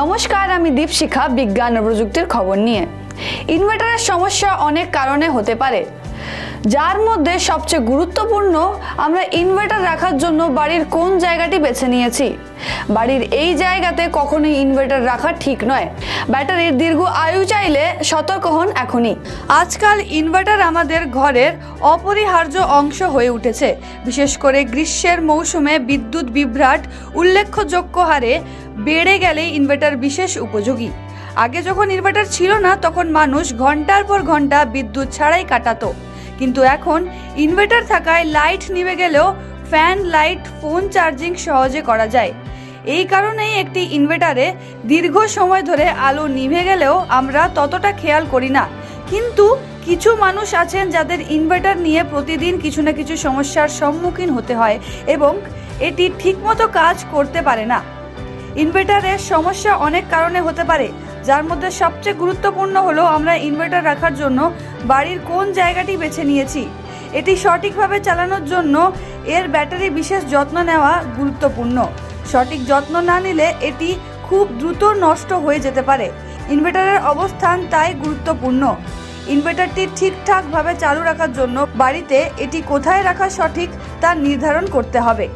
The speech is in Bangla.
নমস্কার, আমি দীপশিখা, বিজ্ঞান ও প্রযুক্তির খবর নিয়ে। ইনভার্টারের সমস্যা অনেক কারণে হতে পারে। যার মধ্যে সবচেয়ে গুরুত্বপূর্ণ, আমরা ইনভার্টার রাখার জন্য বাড়ির কোন জায়গাটি বেছে নিয়েছি? বাড়ির এই জায়গাতে কখনোই ইনভার্টার রাখা ঠিক নয়। ব্যাটারির দীর্ঘ আয়ু চাইলে সতর্ক হন এখনই। আজকাল ইনভার্টার আমাদের ঘরের অপরিহার্য অংশ হয়ে উঠেছে। বিশেষ করে গ্রীষ্মের মৌসুমে বিদ্যুৎ বিভ্রাট উল্লেখযোগ্য হারে বেড়ে গেলে ইনভার্টার বিশেষ উপযোগী। আগে যখন ইনভার্টার ছিল না, তখন মানুষ ঘণ্টার পর ঘণ্টা বিদ্যুৎ ছাড়াই কাটাতো। কিন্তু এখন ইনভার্টার থাকায় লাইট নিভে গেলেও ফ্যান, লাইট, ফোন চার্জিং সহজে করা যায়। এই কারণেই একটি ইনভার্টারে দীর্ঘ সময় ধরে আলো নিভে গেলেও আমরা ততটা খেয়াল করি না। কিন্তু কিছু মানুষ আছেন যাদের ইনভার্টার নিয়ে প্রতিদিন কিছু না কিছু সমস্যার সম্মুখীন হতে হয় এবং এটি ঠিকমতো কাজ করতে পারে না। ইনভার্টারের সমস্যা অনেক কারণে হতে পারে, যার মধ্যে সবচেয়ে গুরুত্বপূর্ণ হলো আমরা ইনভার্টার রাখার জন্য বাড়ির কোন জায়গাটি বেছে নিয়েছি। এটি সঠিকভাবে চালানোর জন্য এর ব্যাটারি বিশেষ যত্ন নেওয়া গুরুত্বপূর্ণ। সঠিক যত্ন না নিলে এটি খুব দ্রুত নষ্ট হয়ে যেতে পারে। ইনভার্টারের অবস্থান তাই গুরুত্বপূর্ণ। ইনভার্টারটি ঠিকঠাকভাবে চালু রাখার জন্য বাড়িতে এটি কোথায় রাখা সঠিক তা নির্ধারণ করতে হবে।